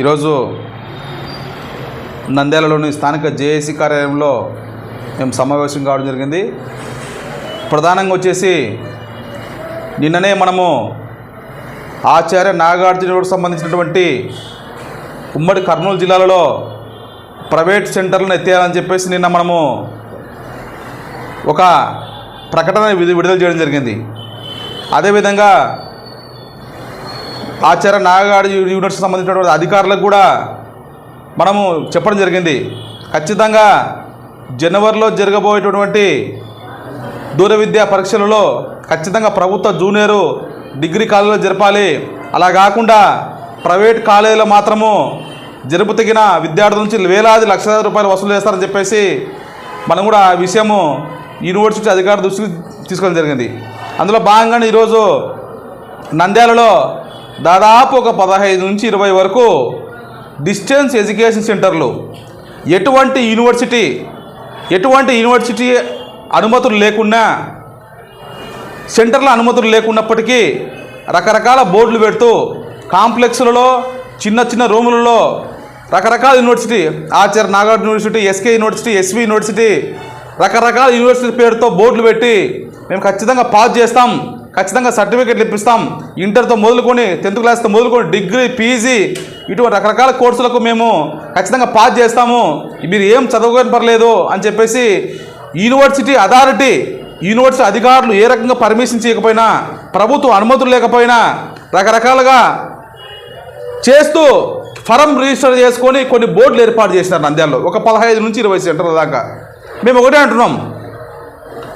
ఈరోజు నంద్యాలలోని స్థానిక జేఏసీ కార్యాలయంలో మేము సమావేశం కావడం జరిగింది. ప్రధానంగా వచ్చేసి నిన్ననే మనము ఆచార్య నాగార్జునకు సంబంధించినటువంటి ఉమ్మడి కర్నూలు జిల్లాలలో ప్రైవేట్ సెంటర్లను ఎత్తేయాలని చెప్పేసి నిన్న మనము ఒక ప్రకటన విడుదల చేయడం జరిగింది. అదేవిధంగా ఆచార్య నాగగాడు యూనివర్సిటీ సంబంధించినటువంటి అధికారులకు కూడా మనము చెప్పడం జరిగింది. ఖచ్చితంగా జనవరిలో జరగబోయేటటువంటి దూర విద్యా పరీక్షలలో ఖచ్చితంగా ప్రభుత్వ జూనియరు డిగ్రీ కాలేజీలో జరపాలి. అలా కాకుండా ప్రైవేట్ కాలేజీలో మాత్రము జరుపు తగిన విద్యార్థుల నుంచి వేలాది లక్షల రూపాయలు వసూలు చేస్తారని చెప్పేసి మనం కూడా ఆ విషయము యూనివర్సిటీ అధికారుల దృష్టికి తీసుకోవడం జరిగింది. అందులో భాగంగానే ఈరోజు నంద్యాలలో దాదాపు ఒక పదహైదు నుంచి ఇరవై వరకు డిస్టెన్స్ ఎడ్యుకేషన్ సెంటర్లు ఎటువంటి యూనివర్సిటీ ఎటువంటి యూనివర్సిటీ అనుమతులు లేకున్నా సెంటర్ల అనుమతులు లేకున్నప్పటికీ రకరకాల బోర్డులు పెడుతూ కాంప్లెక్స్లలో చిన్న చిన్న రూములలో రకరకాల university Acharya Nagarjuna university SK university SV university రకరకాల యూనివర్సిటీ పేరుతో బోర్డులు పెట్టి మేము ఖచ్చితంగా పాస్ చేస్తాం. ఖచ్చితంగా సర్టిఫికెట్లు ఇప్పిస్తాం. ఇంటర్తో మొదలుకొని టెన్త్ క్లాస్తో మొదలుకొని డిగ్రీ పీజీ ఇటువంటి రకరకాల కోర్సులకు మేము ఖచ్చితంగా పాస్ చేస్తాము. మీరు ఏం చదవని పర్లేదు అని చెప్పేసి యూనివర్సిటీ అథారిటీ యూనివర్సిటీ అధికారులు ఏ రకంగా పర్మిషన్ చేయకపోయినా ప్రభుత్వ అనుమతులు లేకపోయినా రకరకాలుగా చేస్తూ ఫరం రిజిస్టర్ చేసుకొని కొన్ని బోర్డులు ఏర్పాటు చేసినారు నంద్యాలలో. ఒక పదహైదు నుంచి ఇరవై సెంటర్ల దాకా. మేము ఒకటే అంటున్నాం.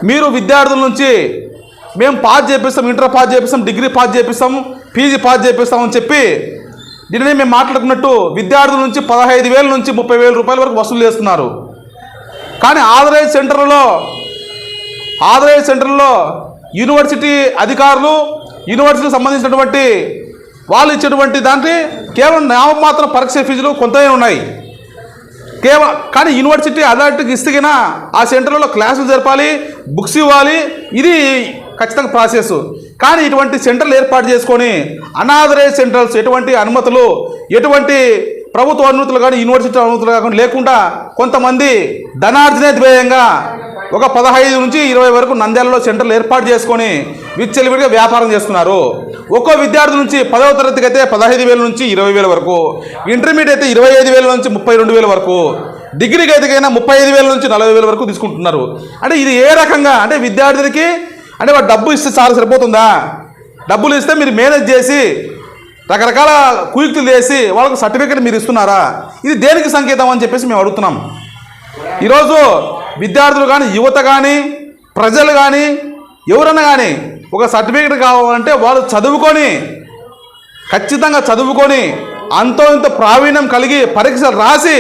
మీరు విద్యార్థుల నుంచి మేము పాస్ చేపిస్తాం ఇంటర్ పాస్ చేపిస్తాం డిగ్రీ పాస్ చేపిస్తాం పీజీ పాస్ చేపిస్తామని చెప్పి దీనిని మేము మాట్లాడుకున్నట్టు విద్యార్థుల నుంచి పదహైదు వేల నుంచి ముప్పై వేల రూపాయల వరకు వసూలు చేస్తున్నారు. కానీ ఆథరైజ్ సెంటర్లో ఆథరైజ్ సెంటర్లో యూనివర్సిటీ అధికారులు యూనివర్సిటీకి సంబంధించినటువంటి వాళ్ళు ఇచ్చేటువంటి దాంట్లో కేవలం నామమాత్రం పరీక్ష ఫీజులు కొంతనే ఉన్నాయి. కేవలం కానీ యూనివర్సిటీ అథారిటీకి ఇస్తగిన ఆ సెంటర్లో క్లాసులు జరపాలి బుక్స్ ఇవ్వాలి. ఇది ఖచ్చితంగా ప్రాసెస్ కానీ ఇటువంటి సెంటర్లు ఏర్పాటు చేసుకొని అనాథరైజ్ సెంటర్స్ ఎటువంటి అనుమతులు ఎటువంటి ప్రభుత్వ అనుమతులు కానీ యూనివర్సిటీ అనుమతులు కాకుండా లేకుండా కొంతమంది ధనార్జనే ధ్యేయంగా ఒక పదహైదు నుంచి ఇరవై వరకు నంద్యాలలో సెంటర్లు ఏర్పాటు చేసుకొని విచ్చలివిడిగా వ్యాపారం చేస్తున్నారు. ఒక్కో విద్యార్థి నుంచి పదవ తరగతికి అయితే పదహైదు వేల నుంచి ఇరవై వేల వరకు ఇంటర్మీడియట్ అయితే ఇరవై ఐదు వేల నుంచి ముప్పై రెండు వేల వరకు డిగ్రీకి అయితే ముప్పై ఐదు వేల నుంచి నలభై వేల వరకు తీసుకుంటున్నారు. అంటే ఇది ఏ రకంగా? అంటే విద్యార్థులకి అంటే వాడు డబ్బు ఇస్తే చాలా సరిపోతుందా? డబ్బులు ఇస్తే మీరు మేనేజ్ చేసి రకరకాల కుయుక్తులు చేసి వాళ్ళకు సర్టిఫికేట్ మీరు ఇస్తున్నారా? ఇది దేనికి సంకేతం అని చెప్పేసి మేము అడుగుతున్నాం. ఈరోజు విద్యార్థులు కానీ యువత కానీ ప్రజలు కానీ ఎవరన్నా కానీ ఒక సర్టిఫికేట్ కావాలంటే వాళ్ళు చదువుకొని ఖచ్చితంగా చదువుకొని అంతో ఇంత ప్రావీణ్యం కలిగి పరీక్షలు రాసి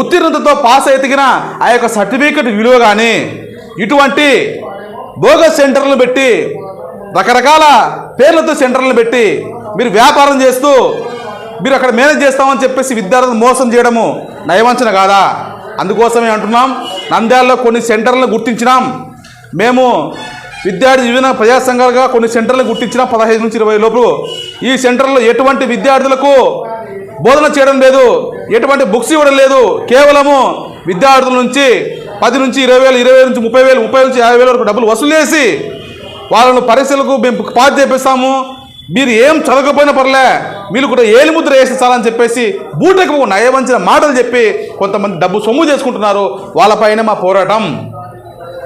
ఉత్తీర్ణతతో పాస్ ఎతికిన ఆ యొక్క సర్టిఫికేట్ విలువ కానీ ఇటువంటి బోగస్ సెంటర్లు పెట్టి రకరకాల పేర్లతో సెంటర్లు పెట్టి మీరు వ్యాపారం చేస్తూ మీరు అక్కడ మేనేజ్ చేస్తామని చెప్పేసి విద్యార్థులను మోసం చేయడము నయవంచన కాదా? అందుకోసమే అంటున్నాం. నంద్యాలలో కొన్ని సెంటర్లను గుర్తించినాం. మేము విద్యార్థి వివిధ ప్రజా సంఘాలుగా కొన్ని సెంటర్లు గుర్తించిన పదహైదు నుంచి ఇరవై లోపు. ఈ సెంటర్లో ఎటువంటి విద్యార్థులకు బోధన చేయడం లేదు ఎటువంటి బుక్స్ ఇవ్వడం లేదు. కేవలము విద్యార్థుల నుంచి పది నుంచి ఇరవై వేలు ఇరవై వేల నుంచి ముప్పై వేలు ముప్పై నుంచి యాభై వేల వరకు డబ్బులు వసూలు చేసి వాళ్ళను పరీక్షలకు మేము పాస్ చేపిస్తాము. మీరు ఏం చదవకపోయినా పర్లే మీరు కూడా ఏలిముద్ర వేసి చాలని చెప్పేసి బూటకు నయవంచిన మాటలు చెప్పి కొంతమంది డబ్బు సొమ్ము చేసుకుంటున్నారు. వాళ్ళపైన మా పోరాటం.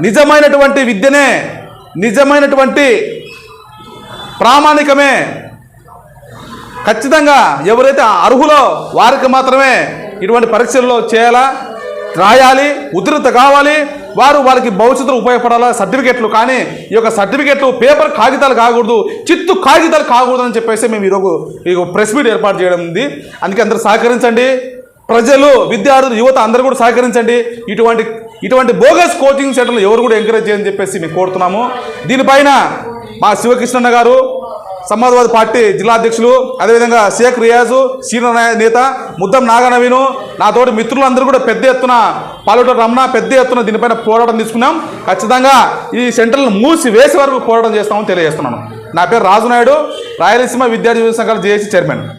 నిజమైనటువంటి విద్యనే నిజమైనటువంటి ప్రామాణికమే. ఖచ్చితంగా ఎవరైతే అర్హులో వారికి మాత్రమే ఇటువంటి పరీక్షల్లో చేయాలా? రాయాలి ఉధృత కావాలి. వారు వాళ్ళకి భవిష్యత్తులో ఉపయోగపడాలి? సర్టిఫికెట్లు కానీ ఈ యొక్క సర్టిఫికెట్లు పేపర్ కాగితాలు కాకూడదు చిత్తు కాగితాలు కాకూడదు అని చెప్పేసి మేము ఈరోజు ఈ ప్రెస్ మీట్ ఏర్పాటు చేయడం ఉంది. అందుకే అందరూ సహకరించండి. ప్రజలు విద్యార్థులు యువత అందరూ కూడా సహకరించండి. ఇటువంటి ఇటువంటి బోగస్ కోచింగ్ సెంటర్లు ఎవరు కూడా ఎంకరేజ్ చేయని చెప్పేసి మేము కోరుతున్నాము. దీనిపైన మా శివకృష్ణన్న గారు సమాజ్వాదీ పార్టీ జిల్లా అధ్యక్షులు అదేవిధంగా షేక్ రియాజు సీనియర్ నేత ముద్దం నాగనవీను నాతోటి మిత్రులందరూ కూడా పెద్ద ఎత్తున పాల్గొన రమణ పెద్ద ఎత్తున దీనిపైన పోరాటం తీసుకున్నాం. ఖచ్చితంగా ఈ సెంటర్లను మూసి వేసే వరకు పోరాటం చేస్తామని తెలియజేస్తున్నాను. నా పేరు రాజునాయుడు రాయలసీమ విద్యార్థి సంఘాల జేఏసీ చైర్మన్.